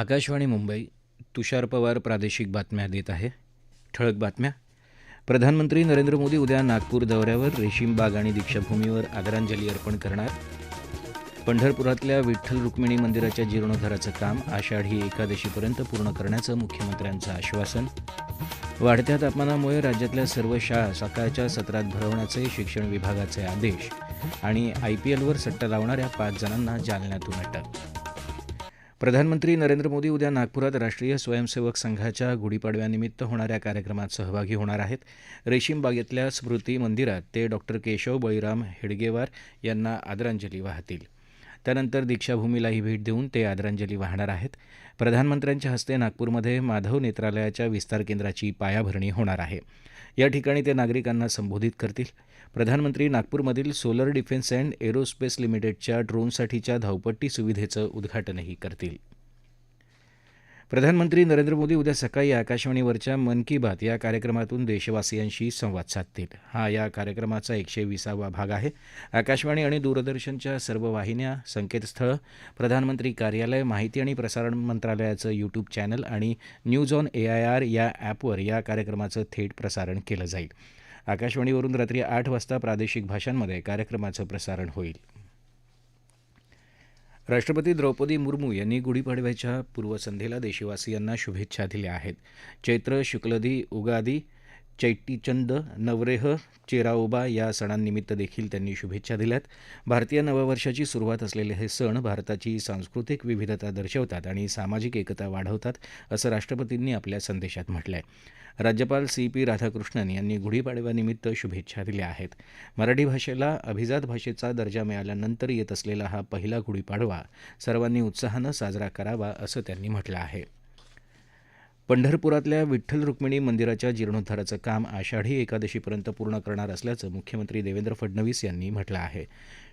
आकाशवाणी मुंबई तुषार पवार प्रादेशिक बातम्या देत आहे. ठळक बातम्या. प्रधानमंत्री नरेंद्र मोदी उद्या नागपूर दौऱ्यावर रेशीमबाग आणि दीक्षाभूमीवर आदरांजली अर्पण करणार. पंढरपुरातल्या विठ्ठल रुक्मिणी मंदिराच्या जीर्णोद्धाराचं काम आषाढी एकादशीपर्यंत पूर्ण करण्याचं मुख्यमंत्र्यांचं आश्वासन. वाढत्या तापमानामुळे राज्यातल्या सर्व शाळा सकाळच्या सत्रात भरवण्याचे शिक्षण विभागाचे आदेश आणि आय पी एलवर सट्टा लावणाऱ्या पाच जणांना जालन्यातून अटक. प्रधानमंत्री नरेंद्र मोदी उद्या नागपुरात राष्ट्रीय स्वयंसेवक संघाच्या गुढीपाडव्यानिमित्त होणाऱ्या कार्यक्रमात सहभागी होणार आहेत. रेशीमबागेतल्या स्मृती मंदिरात ते डॉक्टर केशव बळीराम हेडगेवार यांना आदरांजली वाहतील. त्यानंतर दीक्षाभूमीलाही भेट देऊन ते आदरांजली वाहणार आहेत. प्रधानमंत्र्यांच्या हस्ते नागपूरमध्ये माधव नेत्रालयाच्या विस्तार केंद्राची पायाभरणी होणार आहे. या ठिकाणी ते नागरिकांना संबोधित करतील. प्रधानमंत्री नागपूरमधील सोलर डिफेन्स अँड एरोस्पेस लिमिटेडच्या ड्रोनसाठीच्या धावपट्टी सुविधेचं उद्घाटनही करतील. प्रधानमंत्री नरेंद्र मोदी उद्या सकाळी आकाशवाणीवरच्या मन की बात या कार्यक्रमातून देशवासियांशी संवाद साधतील. हा या कार्यक्रमाचा एकशे विसावा भाग आहे. आकाशवाणी आणि दूरदर्शनच्या सर्व वाहिन्या संकेतस्थळं प्रधानमंत्री कार्यालय माहिती आणि प्रसारण मंत्रालयाचं यूट्यूब चॅनल आणि news on A I R या ॲपवर या कार्यक्रमाचं थेट प्रसारण केलं जाईल. आकाशवाणीवरून रात्री आठ वाजता प्रादेशिक भाषांमध्ये कार्यक्रमाचं प्रसारण होईल. राष्ट्रपती द्रौपदी मुर्मू यांनी गुढीपाडव्याच्या पूर्वसंध्येला देशवासियांना शुभेच्छा दिल्या आहेत. चैत्र शुक्लदी उगादी चैटीचंद नवरेह चेराओबा या सणांनिमित्त देखील त्यांनी शुभेच्छा दिल्यात. भारतीय नववर्षाची सुरुवात असलेले हे सण भारताची सांस्कृतिक विविधता दर्शवतात आणि सामाजिक एकता वाढवतात असं राष्ट्रपतींनी आपल्या संदेशात म्हटलं आहे राज्यपाल सी पी राधाकृष्णन यांनी गुढीपाडव्यानिमित्त शुभेच्छा दिल्या आहेत. मराठी भाषेला अभिजात भाषेचा दर्जा मिळाल्यानंतर येत असलेला हा पहिला गुढीपाडवा सर्वांनी उत्साहानं साजरा करावा असं त्यांनी म्हटलं आहे. पंढरपुरातल्या विठ्ठल रुक्मिणी मंदिराच्या जीर्णोद्धाराचं काम आषाढी एकादशीपर्यंत पूर्ण करणार असल्याचं मुख्यमंत्री देवेंद्र फडणवीस यांनी म्हटलं आहे.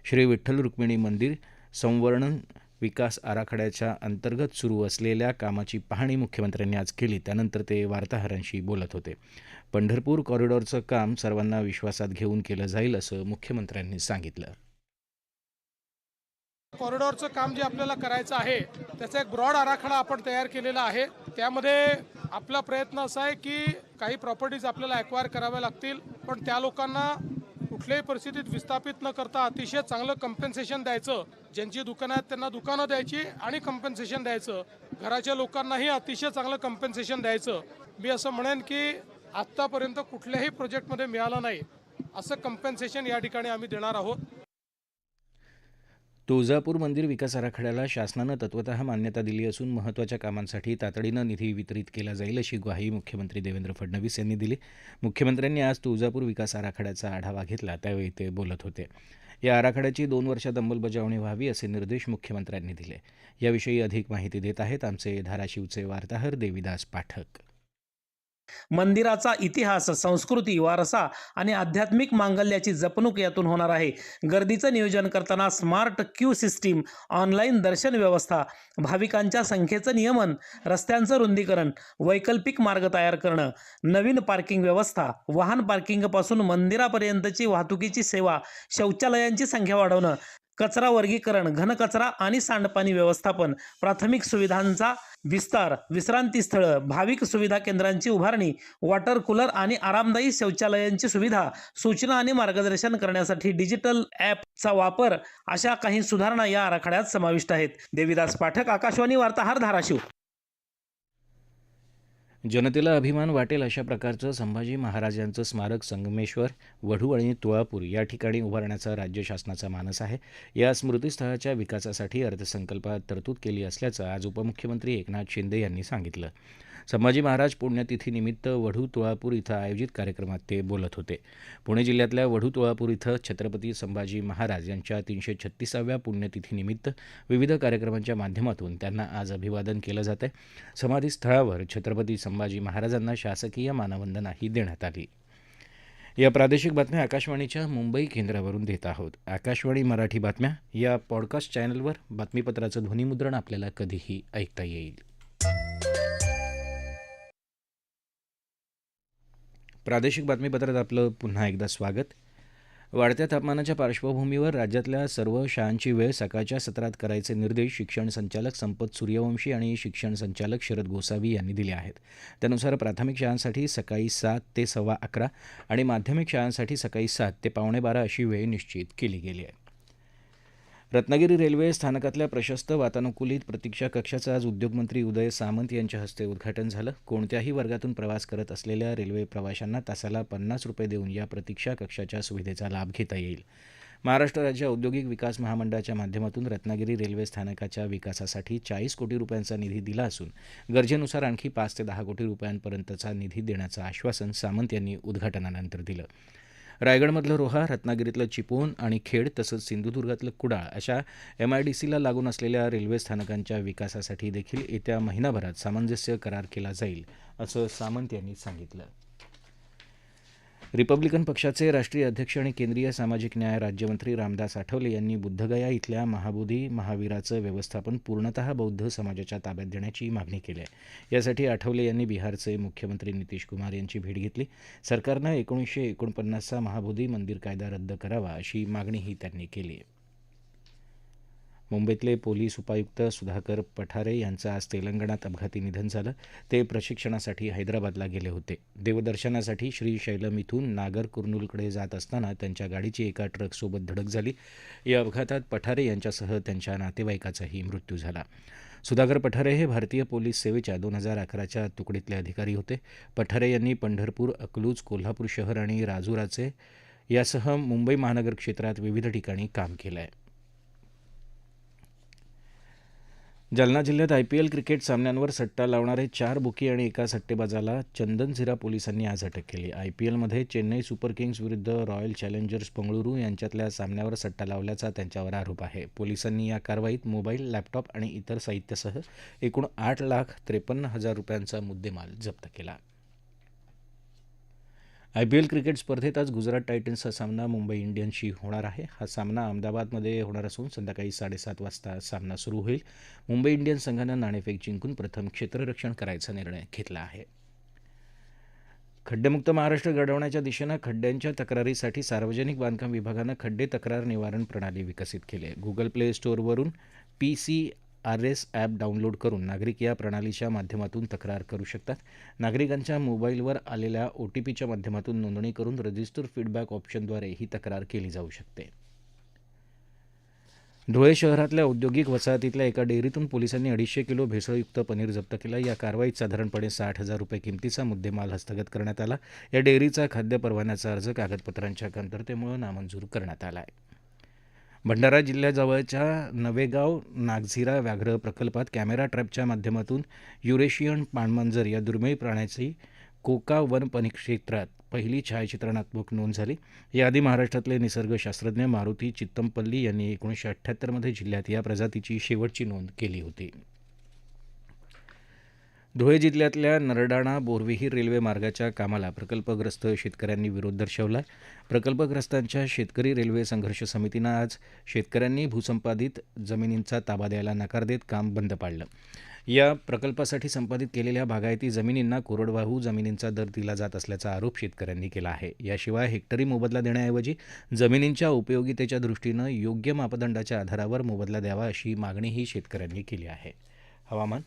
श्री विठ्ठल रुक्मिणी मंदिर संवर्णन विकास आराखड्याच्या अंतर्गत सुरू असलेल्या कामाची पाहणी मुख्यमंत्र्यांनी आज केली. त्यानंतर ते वार्ताहरांशी बोलत होते. पंढरपूर कॉरिडॉरचं काम सर्वांना विश्वासात घेऊन केलं जाईल असं मुख्यमंत्र्यांनी सांगितलं. कॉरिडॉरचं काम जे आपल्याला करायचं आहे त्याचा एक ब्रॉड आराखडा आपण तयार केलेला आहे. त्यामध्ये आपला प्रयत्न असा आहे की काही प्रॉपर्टीज आपल्याला ॲक्वायर कराव्या लागतील पण त्या लोकांना कुठल्याही परिस्थितीत विस्थापित न करता अतिशय चांगलं कम्पेन्सेशन द्यायचं. ज्यांची दुकानं आहेत त्यांना दुकानं द्यायची आणि कम्पेन्सेशन द्यायचं. घराच्या लोकांनाही अतिशय चांगलं कम्पेन्सेशन द्यायचं. मी असं म्हणेन की आत्तापर्यंत कुठल्याही प्रोजेक्टमध्ये मिळालं नाही. असं कम्पेन्सेशन या ठिकाणी आम्ही देणार आहोत. तुळजापूर मंदिर विकास आराखड्याला शासनानं तत्वत मान्यता दिली असून महत्त्वाच्या कामांसाठी तातडीनं निधी वितरित केला जाईल अशी ग्वाही मुख्यमंत्री देवेंद्र फडणवीस यांनी दिली. मुख्यमंत्र्यांनी आज तुळजापूर विकास आराखड्याचा आढावा घेतला त्यावेळी ते बोलत होते. या आराखड्याची दोन वर्षात अंमलबजावणी व्हावी असे निर्देश मुख्यमंत्र्यांनी दिले. याविषयी अधिक माहिती देत आहेत आमचे धाराशिवचे वार्ताहर देविदास पाठक. मंदिराचा इतिहास संस्कृती वारसा आणि आध्यात्मिक मांगल्याची जपणूक यातून होणार आहे. गर्दीचं नियोजन करताना स्मार्ट क्यू सिस्टीम ऑनलाईन दर्शन व्यवस्था भाविकांच्या संख्येचं नियमन रस्त्यांचं रुंदीकरण वैकल्पिक मार्ग तयार करणं नवीन पार्किंग व्यवस्था वाहन पार्किंगपासून मंदिरापर्यंतची वाहतुकीची सेवा शौचालयांची संख्या वाढवणं कचरा वर्गीकरण घनकचरा आणि सांडपाणी व्यवस्थापन प्राथमिक सुविधांचा विस्तार विश्रांतीस्थळं भाविक सुविधा केंद्रांची उभारणी वॉटर कूलर आणि आरामदायी शौचालयांची सुविधा सूचना आणि मार्गदर्शन करण्यासाठी डिजिटल ॲपचा वापर अशा काही सुधारणा या आराखड्यात समाविष्ट आहेत. देविदास पाठक आकाशवाणी वार्ताहर धाराशिव. जनतेला अभिमान वाटेल अशा प्रकारचं संभाजी महाराजांचं स्मारक संगमेश्वर वढू आणि तुळापूर या ठिकाणी उभारण्याचा राज्य शासनाचा मानस आहे. या स्मृतीस्थळाच्या विकासासाठी अर्थसंकल्पात तरतूद केली असल्याचं आज उपमुख्यमंत्री एकनाथ शिंदे यांनी सांगितलं. संभाजी महाराज पुण्यतिथीनिमित्त वढू तुळापूर इथं आयोजित कार्यक्रमात ते बोलत होते. पुणे जिल्ह्यातल्या वढू तुळापूर इथं छत्रपती संभाजी महाराज यांच्या तीनशे छत्तीसाव्या पुण्यतिथीनिमित्त विविध कार्यक्रमांच्या माध्यमातून त्यांना आज अभिवादन केलं जात आहे समाधीस्थळावर छत्रपती संभाजी महाराजांना शासकीय मानवंदनाही देण्यात आली. या प्रादेशिक बातम्या आकाशवाणीच्या मुंबई केंद्रावरून देत आहोत. आकाशवाणी मराठी बातम्या या पॉडकास्ट चॅनलवर बातमीपत्राचं ध्वनिमुद्रण आपल्याला कधीही ऐकता येईल. प्रादेशिक बातमीपत्रात आपलं पुन्हा एकदा स्वागत. वाढत्या तापमानाच्या पार्श्वभूमीवर राज्यातल्या सर्व शाळांची वेळ सकाळच्या सत्रात करायचे निर्देश शिक्षण संचालक संपत सूर्यवंशी आणि शिक्षण संचालक शरद गोसावी यांनी दिले आहेत. त्यानुसार प्राथमिक शाळांसाठी सकाळी सात ते सव्वा अकरा आणि माध्यमिक शाळांसाठी सकाळी सात ते पावणे बारा अशी वेळ निश्चित केली गेली आहे. रत्नागिरी रेल्वे स्थानकातल्या प्रशस्त वातानुकूलित प्रतीक्षा कक्षाचं आज उद्योगमंत्री उदय सामंत यांच्या हस्ते उद्घाटन झालं. कोणत्याही वर्गातून प्रवास करत असलेल्या रेल्वे प्रवाशांना तासाला पन्नास रुपये देऊन या प्रतीक्षा कक्षाच्या सुविधेचा लाभ घेता येईल. महाराष्ट्र राज्य औद्योगिक विकास महामंडळाच्या माध्यमातून रत्नागिरी रेल्वे स्थानकाच्या विकासासाठी चाळीस कोटी रुपयांचा निधी दिला असून गरजेनुसार आणखी पाच ते दहा कोटी रुपयांपर्यंतचा निधी देण्याचं आश्वासन सामंत यांनी उद्घाटनानंतर दिलं. रायगडमधलं रोहा रत्नागिरीतलं चिपळूण आणि खेड तसंच सिंधुदुर्गातलं कुडाळ अशा एम आय डी सीला लागून असलेल्या रेल्वे स्थानकांच्या विकासासाठी देखील येत्या महिनाभरात सामंजस्य करार केला जाईल असं सामंत यांनी सांगितलं. रिपब्लिकन पक्षाचे राष्ट्रीय अध्यक्ष आणि केंद्रीय सामाजिक न्याय राज्यमंत्री रामदास आठवले यांनी बुद्धगया इथल्या महाबोधी महावीराचं व्यवस्थापन पूर्णतः बौद्ध समाजाच्या ताब्यात देण्याची मागणी केली आहे. यासाठी आठवले यांनी बिहारचे मुख्यमंत्री नितीश कुमार यांची भेट घेतली. सरकारनं एकोणीसशे एकोणपन्नासचा महाबोधी मंदिर कायदा रद्द करावा अशी मागणीही त्यांनी केली आहे. मुंबईतले पोलीस उपायुक्त सुधाकर पठारे यांचं आज तेलंगणात अपघाती निधन झालं. ते प्रशिक्षणासाठी हैदराबादला गेले होते. देवदर्शनासाठी श्री शैलम इथून नागर कुर्नूलकडे जात असताना त्यांच्या गाडीची एका ट्रकसोबत धडक झाली. या अपघातात पठारे यांच्यासह त्यांच्या नातेवाईकाचाही मृत्यू झाला. सुधाकर पठारे हे भारतीय पोलीस सेवेच्या दोन हजार अकराच्या तुकडीतले अधिकारी होते. पठारे यांनी पंढरपूर अकलूज कोल्हापूर शहर आणि राजुराचे यासह मुंबई महानगर क्षेत्रात विविध ठिकाणी काम केलं आहे जालना जिल्ह्यात आयपीएल क्रिकेट सामन्यांवर सट्टा लावणारे चार बुकी आणि एका सट्टेबाजाला चंदनझिरा पोलिसांनी आज अटक केली. आयपीएलमध्ये चेन्नई सुपर किंग्ज विरुद्ध रॉयल चॅलेंजर्स बंगळुरू यांच्यातल्या सामन्यावर सट्टा लावल्याचा त्यांच्यावर आरोप आहे. पोलिसांनी या कारवाईत मोबाईल लॅपटॉप आणि इतर साहित्यासह एकूण आठ लाख त्रेपन्न हजार रुपयांचा मुद्देमाल जप्त केला. आयपीएल क्रिकेट स्पर्धेत आज गुजरात टायटन्सचा सामना मुंबई इंडियन्सशी होणार आहे. हा सामना अहमदाबादमध्ये होणार असून संध्याकाळी साडेसात वाजता सामना सुरू होईल. मुंबई इंडियन्स संघानं नाणेफेक जिंकून प्रथम क्षेत्ररक्षण करायचा निर्णय घेतला आहे. खड्डेमुक्त महाराष्ट्र घडवण्याच्या दिशेनं खड्ड्यांच्या तक्रारीसाठी सार्वजनिक बांधकाम विभागानं खड्डे तक्रार निवारण प्रणाली विकसित केली आहे. Google play स्टोअरवरून P C R S app download करून नागरिक या प्रणालीच्या माध्यमातून तक्रार करू शकतात नागरिकांच्या मोबाईलवर आलेल्या ओ टी पीच्या माध्यमातून नोंदणी करून रजिस्टर फीडबॅक ऑप्शनद्वारे ही तक्रार केली जाऊ शकते धुळे शहरातल्या औद्योगिक वसाहतीतल्या एका डेअरीतून पोलिसांनी अडीचशे किलो भेसळयुक्त पनीर जप्त केलं या कारवाईत साधारणपणे साठ हजार रुपये किमतीचा मुद्देमाल हस्तगत करण्यात आला या डेअरीचा खाद्य परवान्याचा अर्ज कागदपत्रांच्या कमतरतेमुळे नामंजूर करण्यात आला आहे भंडारा जिल्ह्याजवळच्या नवेगाव नागझिरा व्याघ्र प्रकल्पात कॅमेरा ट्रॅपच्या माध्यमातून युरेशियन पाणमांजर या दुर्मिळ प्राण्याची कोका वन परिक्षेत्रात पहिली छायाचित्रणात्मक नोंद झाली. याआधी महाराष्ट्रातले निसर्गशास्त्रज्ञ मारुती चित्तमपल्ली यांनी एकोणीसशे अठ्ठ्याहत्तरमध्ये जिल्ह्यात या प्रजातीची शेवटची नोंद केली होती. धुळे जिल्ह्यातल्या नरडाणा बोरविहीर रेल्वे मार्गाच्या कामाला प्रकल्पग्रस्त शेतकऱ्यांनी विरोध दर्शवला. प्रकल्पग्रस्तांच्या शेतकरी रेल्वे संघर्ष समितीनं आज शेतकऱ्यांनी भूसंपादित जमिनींचा ताबा द्यायला नकार देत काम बंद पाडलं. या प्रकल्पासाठी संपादित केलेल्या बागायती जमिनींना कोरडवाहू जमिनींचा दर दिला जात असल्याचा आरोप शेतकऱ्यांनी केला आहे. याशिवाय हेक्टरी मोबदला देण्याऐवजी जमिनींच्या उपयोगितेच्या दृष्टीनं योग्य मापदंडाच्या आधारावर मोबदला द्यावा अशी मागणीही शेतकऱ्यांनी केली आहे. हवामान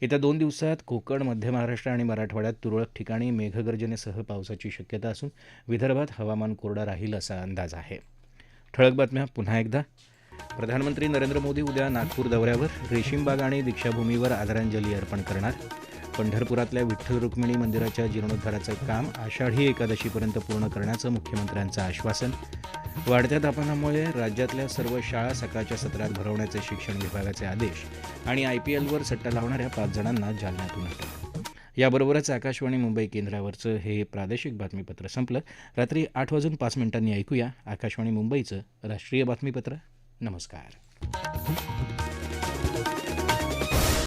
येत्या दोन दिवसात कोकण मध्य महाराष्ट्र आणि मराठवाड्यात तुरळक ठिकाणी मेघगर्जनेसह पावसाची शक्यता असून विदर्भात हवामान कोरडं राहील असा अंदाज आहे. ठळक बातम्या पुन्हा एकदा. प्रधानमंत्री नरेंद्र मोदी उद्या नागपूर दौऱ्यावर. रेशीमबाग आणि दीक्षाभूमीवर आदरांजली अर्पण करणार. पंढरपुरातल्या विठ्ठल रुक्मिणी मंदिराच्या जीर्णोद्धाराचं काम आषाढी एकादशीपर्यंत पूर्ण करण्याचं मुख्यमंत्र्यांचं आश्वासन. वाढत्या तापमानामुळे राज्यातल्या सर्व शाळा सकाळच्या सत्रात भरवण्याचे शिक्षण विभागाचे आदेश आणि आय पी एलवर सट्टा लावणाऱ्या पाच जणांना जालन्यातून अटक. याबरोबरच आकाशवाणी मुंबई केंद्रावरचं हे प्रादेशिक बातमीपत्र संपलं. रात्री आठ वाजून पाच मिनिटांनी ऐकूया आकाशवाणी मुंबईचं राष्ट्रीय बातमीपत्र. नमस्कार.